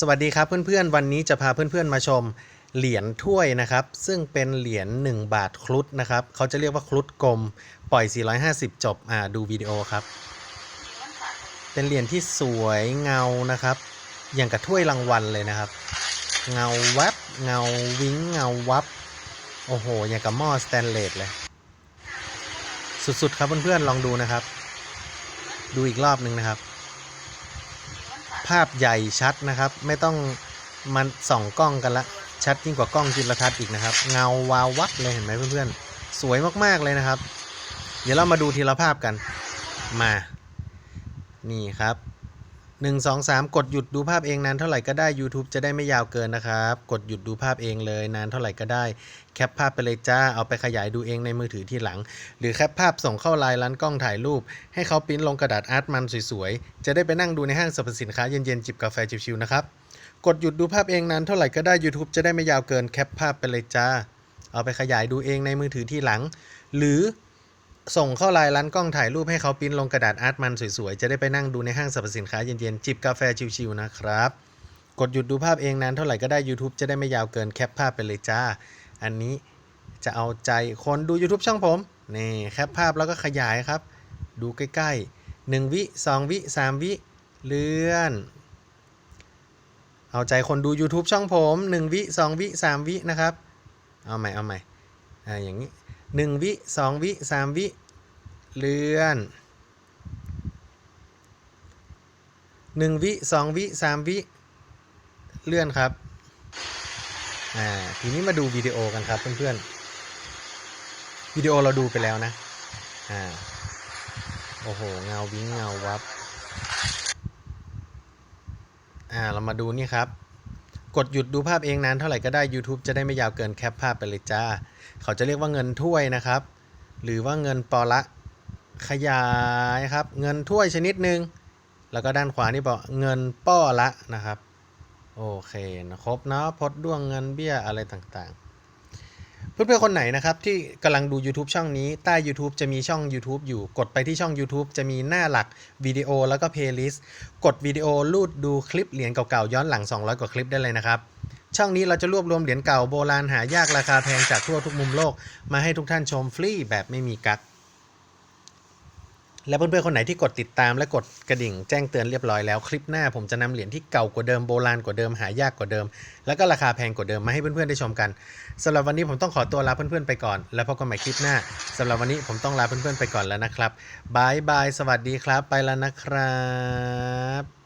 สวัสดีครับเพื่อนๆ วันนี้จะพาเพื่อนๆมาชมเหรียญถ้วยนะครับ ซึ่งเป็นเหรียญ1บาทครุฑนะครับเขาจะเรียกว่าครุฑกลม ปล่อย 450 จบอ่าดูวิดีโอครับ เป็นเหรียญที่สวยเงานะครับ อย่างกับถ้วยรางวัลเลยนะครับ เงาแวบเงาวิ้งเงาวับ โอ้โห อย่างกับหม้อสแตนเลสเลย สุดๆ ครับเพื่อนๆ ลองดูนะครับ ดูอีกรอบหนึ่งนะครับาพใหญ่ชัดนะครับ ไม่ต้องมันส่องกล้องกันละชัดยิ่งกว่ากล้องจุลทรรศน์อีกนะครับ เงาวาววับเลยเห็นไหมเพื่อนๆ สวยมากๆเลยนะครับ เดี๋ยวเรามาดูทีละภาพกันมา นี่ครับ 1 2 3 กดหยุดดูภาพเองนานเท่าไหร่ก็ได้ YouTube จะได้ไม่ยาวเกินนะครับ กดหยุดดูภาพเองเลยนานเท่าไหร่ก็ได้ แคปภาพไปเลยจ้า เอาไปขยายดูเองในมือถือที่หลัง หรือแคปภาพส่งเข้าไลน์ร้านกล้องถ่ายรูป ให้เขาปิ้นลงกระดาษอาร์ตมันสวยๆ จะได้ไปนั่งดูในห้างสรรพสินค้าเย็นๆ จิบกาแฟชิวๆนะครับ กดหยุดดูภาพเองนานเท่าไหร่ก็ได้ YouTube จะได้ไม่ยาวเกินแคปภาพไปเลยจ้า เอาไปขยายดูเองในมือถือที่หลัง หรือ ส่งเข้าไลน์ร้านกล้องถ่ายรูปให้เขาปิ้นลงกระดาษอาร์ตมันสวยๆ จะได้ไปนั่งดูในห้างสรรพสินค้าเย็นๆ จิบกาแฟชิวๆนะครับ กดหยุดดูภาพเองนานเท่าไหร่ก็ได้ YouTube จะได้ไม่ยาวเกินแคปภาพไปเลยจ้า อันนี้จะเอาใจคนดู YouTube ช่องผม นี่แคปภาพแล้วก็ขยายครับ ดูใกล้ๆ 1 วิ 2 วิ 3 วิ เลื่อน เอาใจคนดู YouTube ช่องผม 1 วิ 2 วิ 3 วินะครับ เอาใหม่เอาใหม่อ่าอย่างนี้ 1 วิ 2 วิ 3 วิ เลื่อน 1 วิ 2 วิ 3 วิ เลื่อนครับ อ่า ทีนี้มาดูวิดีโอกันครับเพื่อนๆ วิดีโอเราดูไปแล้วนะ อ่า โอ้โห เงาวิ้งเงาวับ อ่า เรามาดูนี่ครับ กดหยุดดูภาพเองนานเท่าไหร่ก็ได้ YouTube จะได้ไม่ยาวเกินแคปภาพไปเลยจ้า เขาจะเรียกว่าเงินถ้วยนะครับ หรือว่าเงินปอละ ขยายครับ เงินถ้วยชนิดหนึ่งแล้วก็ด้านขวานี่บอกเงินป้อละนะครับ โอเคนะครบเนาะพดด้วงเงินเบี้ยอะไรต่างๆ เพื่อนๆคนไหนนะครับที่กำลังดู YouTube ช่องนี้ใต้ YouTube จะมีช่อง YouTube อยู่กดไปที่ช่อง YouTube จะมีหน้าหลักวิดีโอแล้วก็เพลย์ลิสต์กดวิดีโอลูดดูคลิปเหรียญเก่าๆย้อนหลัง 200 กว่าคลิปได้เลยนะครับ ช่องนี้เราจะรวบรวมเหรียญเก่าโบราณหายากราคาแพงจากทั่วทุกมุมโลก มาให้ทุกท่านชมฟรีแบบไม่มีกั๊ก และเพื่อนๆคนไหนที่กดติดตามและกดกระดิ่งแจ้งเตือนเรียบร้อยแล้วคลิปหน้าผมจะนำเหรียญที่เก่ากว่าเดิมโบราณกว่าเดิมหายากกว่าเดิม แล้วก็ราคาแพงกว่าเดิมมาให้เพื่อนๆได้ชมกันสำหรับวันนี้ผมต้องขอตัวลาเพื่อนๆไปก่อน แล้วพบกันใหม่คลิปหน้าสำหรับวันนี้ผมต้องลาเพื่อนๆไปก่อนแล้วนะครับบายบายสวัสดีครับ ไปแล้วนะครับ